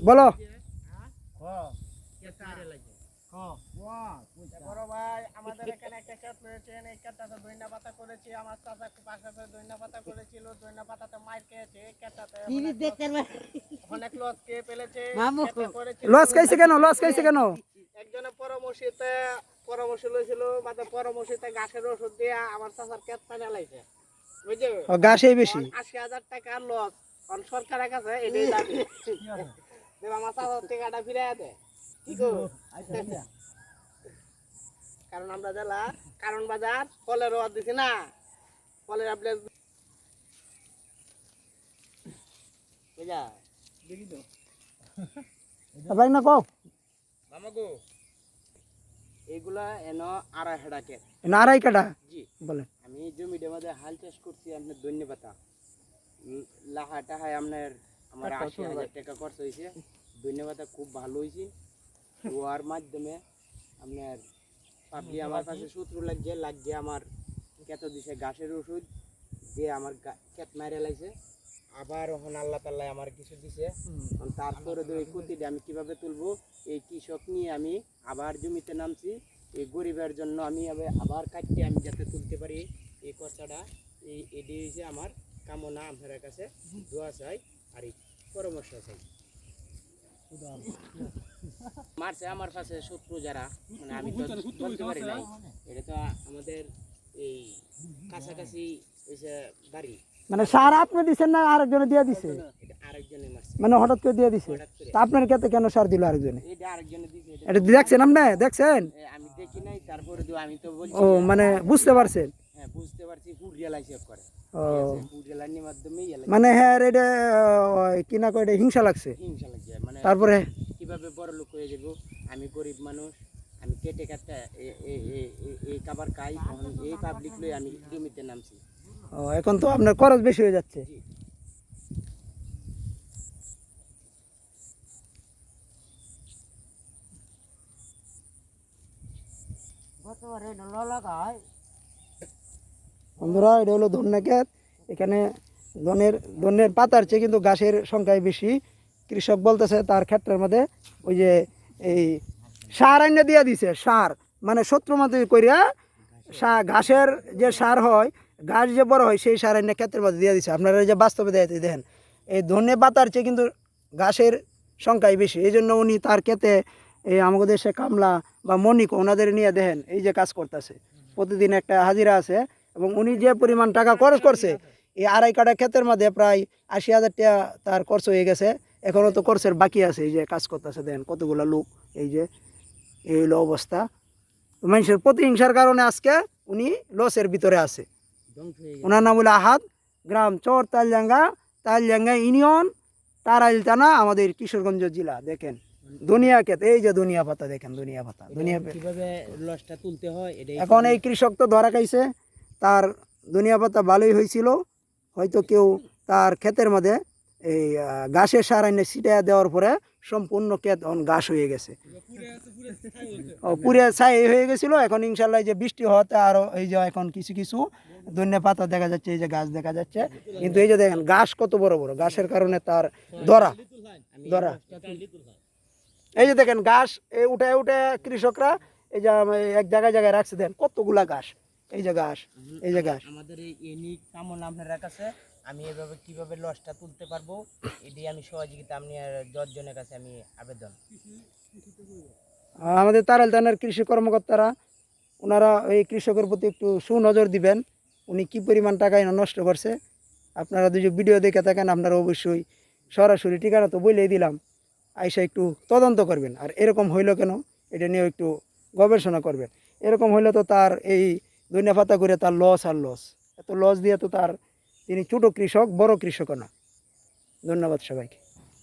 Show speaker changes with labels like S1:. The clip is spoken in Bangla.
S1: বলো।
S2: বড় ভাই আমাদের এখানে একটা ক্ষেত রয়েছেন এই ক্ষেতটাতে দইনা পাতা করেছি আমার চাচা পাশে করে পাতা করেছিল দইনা পাতাতে মার খেয়েছে এই ক্ষেতটাতে
S3: টিভি দেখতে পারবে
S2: অনেক লস খেয়ে ফেলেছে
S3: মামু।
S2: ক্ষেতে করেছিল।
S1: লস খাইছে কেন লস খাইছে কেন
S2: একজনের পরামর্শিতে পরামর্শ লইছিল মাঝে পরামর্শিতে ঘাসের ওষুধ দিয়ে আমার চাচার ক্ষেত পানি লাইছে। বুঝছ?
S1: ও, বেশি।
S2: আশি হাজার টাকা লস সরকারের কাছে এটাই দাবি। দেব টাকাটা দে। কি গো কারণ আমরা জেলা কারণ বাজার ফলের দিছি না। ফলের আপনি বুঝা?
S1: ভাই না কও।
S2: এইগুলা এন আড়াই হেডা কে
S1: আড়াই কাটা
S2: জি।
S1: বলেন
S2: আমি জমিটার মধ্যে হাল চাষ করছি আপনার ধন্যবাদ। লাহা টাহায় আপনার আমার আশি হাজার টাকা খরচ হয়েছে। ধন্যবাদ খুব ভালো হয়েছে। ওয়ার মাধ্যমে আপনার পাবলি আমার কাছে শত্রু লাগছে লাগছে আমার কেত দিছে ঘাসের ওষুধ দিয়ে আমার ক্ষেত মারে লাইছে। আবার ওখানে আল্লাহ তাল্লাহ আমার কিছু দিছে। তারপরে এই ক্ষতিটা আমি কীভাবে তুলবো এই কৃষক নিয়ে আমি আবার জমিতে নামছি। এই গরিবের জন্য আমি আবার- কাটতে আমি যাতে তুলতে পারি। এই খরচাটা এই এটি হয়েছে আমার কামনা। আপনার কাছে দোয়া চাই। আর পরামর্শ চাই মারছে আমার কাছে শত্রু যারা মানে আমি তো বলতে পারি নাই। এটা তো আমাদের এই কাছাকাছি বাড়ি।
S1: মানে সার আপনি দিছেন না আরেকজনে দিয়ে দিছে? মানে হঠাৎ করে দিয়ে দিছে? তা আপনার ক্ষেত্রে কেন সার দিল আরেকজনে?
S2: এটা আরেকজনে এটা
S1: এটা দেখছেন আপনি? দেখছেন?
S2: আমি দেখি নাই তারপরে আমি তো
S1: ও মানে বুঝতে পারছেন?
S2: বুঝতে পারছি ফুড করে।
S1: ও।
S2: ফুড রিয়েলাইনের মাধ্যমেই
S1: মানে হ্যাঁ এটা কি না কয় হিংসা লাগছে?
S2: হিংসা লাগছে মানে
S1: তারপরে?
S2: কীভাবে বড় লোক হয়ে যাব? আমি গরিব মানুষ আমি কেটে এই খাবার খাই এই পাবলিক লই আমি জমিতে নামছি।
S1: ও এখন তো আপনার খরচ বেশি হয়ে যাচ্ছে।
S3: গতবারে
S1: বন্ধুরা, এটা হলো ধন্যা ক্ষেত। এখানে ধনের ধনের পাতার চেয়ে কিন্তু গাছের সংখ্যাই বেশি। কৃষক বলতেছে তার ক্ষেত্রের মধ্যে ওই যে এই সার আইনে দিয়ে দিছে, সার। মানে শত্রু মতো করিয়া সা, ঘাসের যে সার হয়, ঘাস যে বড় হয়, সেই সার আইনে ক্ষেত্রের মধ্যে দিয়ে দিছে। আপনারা যে বাস্তবে দেখতে দেখেন, এই ধনে পাতার চেয়ে কিন্তু ঘাসের সংখ্যাই বেশি। এই জন্য উনি তার ক্ষেতে এই আমাদের দেশে কামলা বা মনিক ওনাদের নিয়ে দেখেন, এই যে কাজ করতেছে। প্রতিদিন একটা হাজিরা আছে এবং উনি যে পরিমাণ টাকা খরচ করছে এই আড়াই কাটা ক্ষেতের মধ্যে প্রায় আশি হাজার টাকা তার খরচ হয়ে গেছে। এখনও তো খরচের বাকি আছে এই যে কাজ করতেছে দেখেন কতগুলো লোক এই যে এই হলো অবস্থা। মানুষের প্রতিহিংসার কারণে আজকে উনি লসের ভিতরে আছে। ওনার নাম হলো আহাদ গ্রাম চর তালজাঙ্গা তালজাঙ্গা ইউনিয়ন তারাইল থানা আমাদের কিশোরগঞ্জ জেলা দেখেন। দুনিয়া ক্ষেত এই যে দুনিয়া পাতা দেখেন দুনিয়া পাতা দুনিয়া
S2: হয়
S1: এখন এই কৃষক তো ধরা খাইছে তার দুনিয়া পাতা ভালোই হয়েছিল। হয়তো কেউ তার ক্ষেতের মধ্যে এই ঘাসের সার এনে ছিটা দেওয়ার পরে সম্পূর্ণ ক্ষেত এখন ঘাস হয়ে গেছে। পুরে ছাই হয়ে গেছিল। এখন ইনশাল্লাহ যে বৃষ্টি হওয়াতে আরও এই যে এখন কিছু কিছু ধনিয়া পাতা দেখা যাচ্ছে, এই যে গাছ দেখা যাচ্ছে। কিন্তু এই যে দেখেন, ঘাস কত বড় বড়। ঘাসের কারণে তার ধরা ধরা। এই যে দেখেন, ঘাস এই উঠে উঠে কৃষকরা এই যে এক জায়গায় জায়গায় রাখছে। দেখেন কতগুলা ঘাস। এই যে ঘাস এই যে ঘাস।
S2: আমাদের এই এনি কামনা আপনার কাছে আমি এভাবে কীভাবে লসটা তুলতে পারব এটি আমি সহযোগিতা আপনি জনের কাছে আমি আবেদন।
S1: আমাদের তারাল থানার কৃষি কর্মকর্তারা ওনারা এই কৃষকের প্রতি একটু সুনজর দিবেন উনি কি পরিমাণ টাকা এনে নষ্ট করছে। আপনারা যদি ভিডিও দেখে থাকেন আপনারা অবশ্যই সরাসরি ঠিকানা তো বলেই দিলাম আইসা একটু তদন্ত করবেন। আর এরকম হইল কেন এটা নিয়ে একটু গবেষণা করবেন। এরকম হইলে তো তার এই ধনিয়া পাতা করে তার লস আর লস এত লস দিয়ে তো তার তিনি ছোটো কৃষক, বড় কৃষকও না। ধন্যবাদ সবাইকে।